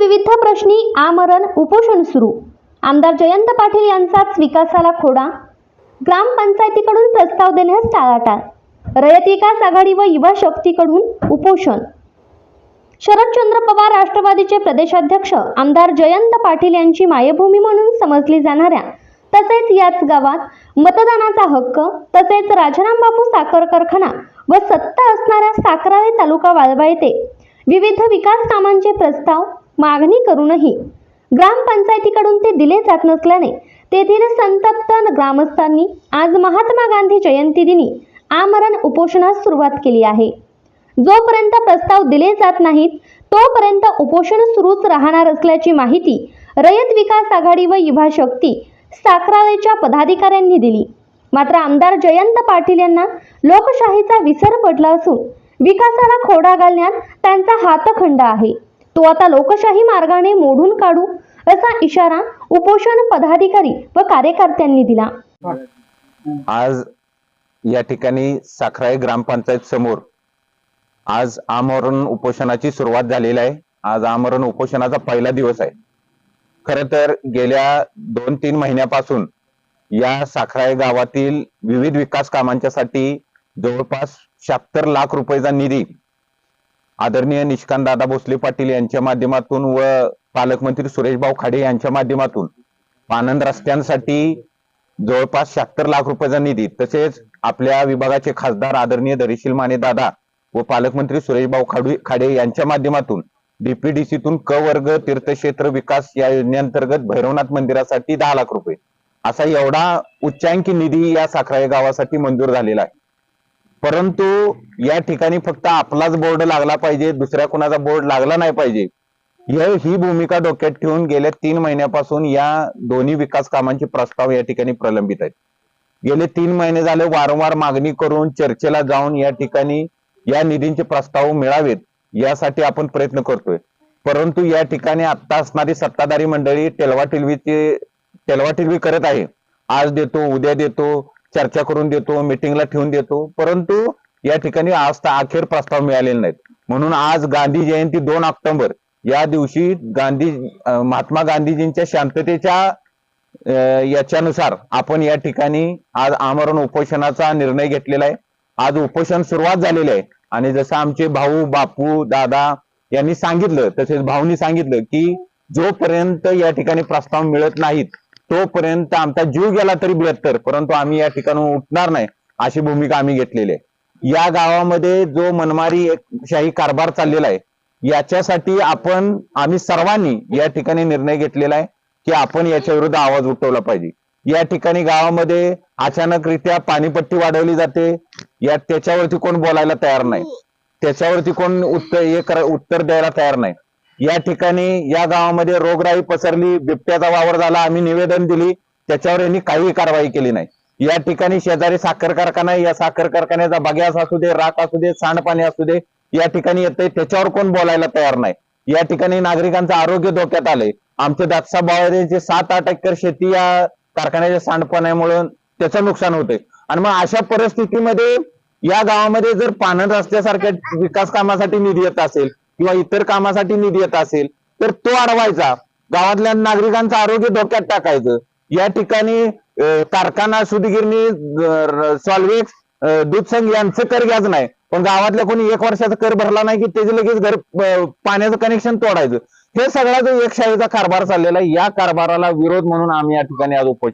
विविध प्रश्नी आमरण उपोषण सुरू. आमदार जयंत पाटील यांचाच विकासाला खोडा. ग्रामपंचायतीकडून प्रस्ताव देण्यास टाळाटाळ. रयत विकास आघाडी व युवा शक्तीकडून उपोषण. शरदचंद्र पवार राष्ट्रवादीचे प्रदेशाध्यक्ष आमदार जयंत पाटील यांची मायभूमी म्हणून समजली जाणाऱ्या तसेच याच गावात मतदानाचा हक्क तसेच राजाराम बापू साखर कारखाना व सत्ता असणाऱ्या साखराळे तालुका वाळवा येथे विविध विकास कामांचे प्रस्ताव मागणी करूनही ग्रामपंचायतीकडून ते दिले जात नसल्याने तेथील संतप्त ग्रामस्थांनी आज महात्मा गांधी जयंती दिनी आमरण उपोषणास सुरुवात केली आहे. जोपर्यंत प्रस्ताव दिले जात नाहीत तोपर्यंत उपोषण सुरूच राहणार असल्याची माहिती रयत विकास आघाडी व युवा शक्ती साखराळेच्या पदाधिकाऱ्यांनी दिली. मात्र आमदार जयंत पाटील यांना लोकशाहीचा विसर पडला असून विकासाला खोडा घालण्यात त्यांचा हातखंड आहे. तो आता लोकशाही मार्गाने मोडून काढू असा इशारा उपोषण पदाधिकारी व कार्यकर्त्यांनी दिला. आज या ठिकाणी साखराई ग्रामपंचायत समोर आज आमरण उपोषणाची सुरुवात झालेली आहे. आज आमरण उपोषणाचा पहिला दिवस आहे. खर तर गेल्या दोन तीन महिन्यापासून या साखराई गावातील विविध विकास कामांच्यासाठी जवळपास शहात्तर लाख रुपयेचा निधी आदरणीय निष्कांत दादा भोसले पाटील यांच्या माध्यमातून व पालकमंत्री सुरेशभाऊ खाडे यांच्या माध्यमातून आनंद रस्त्यांसाठी जवळपास शहात्तर लाख रुपयाचा निधी तसेच आपल्या विभागाचे खासदार आदरणीय दरीशील माने दादा व पालकमंत्री सुरेशभाऊ खाडू खाडे यांच्या माध्यमातून डीपीडीसीतून क वर्ग तीर्थक्षेत्र विकास या योजनेअंतर्गत भैरवनाथ मंदिरासाठी दहा लाख रुपये. असा एवढा उच्चांकी निधी या साखराई गावासाठी मंजूर झालेला आहे. परंतु या ठिकाणी फक्त आपलाच बोर्ड लागला पाहिजे दुसऱ्या कुणाचा बोर्ड लागला नाही पाहिजे. ही भूमिका डोक्यात ठेवून गेल्या तीन महिन्यापासून या दोन्ही विकास कामांचे प्रस्ताव या ठिकाणी प्रलंबित आहेत. गेले तीन महिने झाले वारंवार मागणी करून चर्चेला जाऊन या ठिकाणी या निधींचे प्रस्ताव मिळावेत यासाठी आपण प्रयत्न करतोय. परंतु या ठिकाणी आता असणारी सत्ताधारी मंडळी टेलवा टिलवीचे टेलवा टिलवी करत आहे. आज देतो उद्या देतो चर्चा करून देतो मिटिंगला ठेवून देतो. परंतु या ठिकाणी आज तर अखेर प्रस्ताव मिळालेले नाहीत. म्हणून आज गांधी जयंती दोन ऑक्टोबर या दिवशी गांधी महात्मा गांधीजींच्या शांततेच्या याच्यानुसार आपण या ठिकाणी आज आमरण उपोषणाचा निर्णय घेतलेला आहे. आज उपोषण सुरुवात झालेली आहे. आणि जसं आमचे भाऊ बापू दादा यांनी सांगितलं तसेच भाऊनी सांगितलं की जोपर्यंत या ठिकाणी प्रस्ताव मिळत नाहीत तोपर्यंत आमचा जीव गेला तरी बेहत्तर परंतु आम्ही या ठिकाणी उठणार नाही अशी भूमिका आम्ही घेतलेली आहे. या गावामध्ये जो मनमारी एक शाही कारभार चाललेला आहे याच्यासाठी आपण आम्ही सर्वांनी या ठिकाणी निर्णय घेतलेला आहे की आपण याच्या विरुद्ध आवाज उठवला पाहिजे. या ठिकाणी गावामध्ये अचानकरित्या पाणीपट्टी वाढवली जाते या त्याच्यावरती कोण बोलायला तयार नाही. त्याच्यावरती कोण उत्तर हे उत्तर द्यायला तयार नाही. या ठिकाणी या गावामध्ये रोगराई पसरली बिबट्याचा वावर झाला आम्ही निवेदन दिली त्याच्यावर यांनी काही कारवाई केली नाही. या ठिकाणी शेजारी साखर कारखाना या साखर कारखान्याचा बग्यास असू दे राख असू दे सांडपाणी असू दे या ठिकाणी येते त्याच्यावर कोण बोलायला तयार नाही. या ठिकाणी नागरिकांचं आरोग्य धोक्यात आलंय. आमचे दातसा बावळेचे सात आठ एकर शेती या कारखान्याच्या सांडपाण्यामुळे त्याचं नुकसान होतंय. आणि मग अशा परिस्थितीमध्ये या गावामध्ये जर पाणंद रस्त्यासारख्या विकास कामासाठी निधी येत असेल किंवा इतर कामासाठी निधी येत असेल तर तो अडवायचा. गावातल्या नागरिकांचं आरोग्य धोक्यात टाकायचं. या ठिकाणी कारखाना सुदगिरणी सॉल्वेक्स दूध संघ यांचं कर घ्यायचं नाही. पण गावातल्या कोणी एक वर्षाचा कर भरला नाही की त्याचे लगेच घर पाण्याचं कनेक्शन तोडायचं. हे सगळा जो एकशाहीचा कारभार चाललेला आहे या कारभाराला विरोध म्हणून आम्ही या ठिकाणी आज उपोषण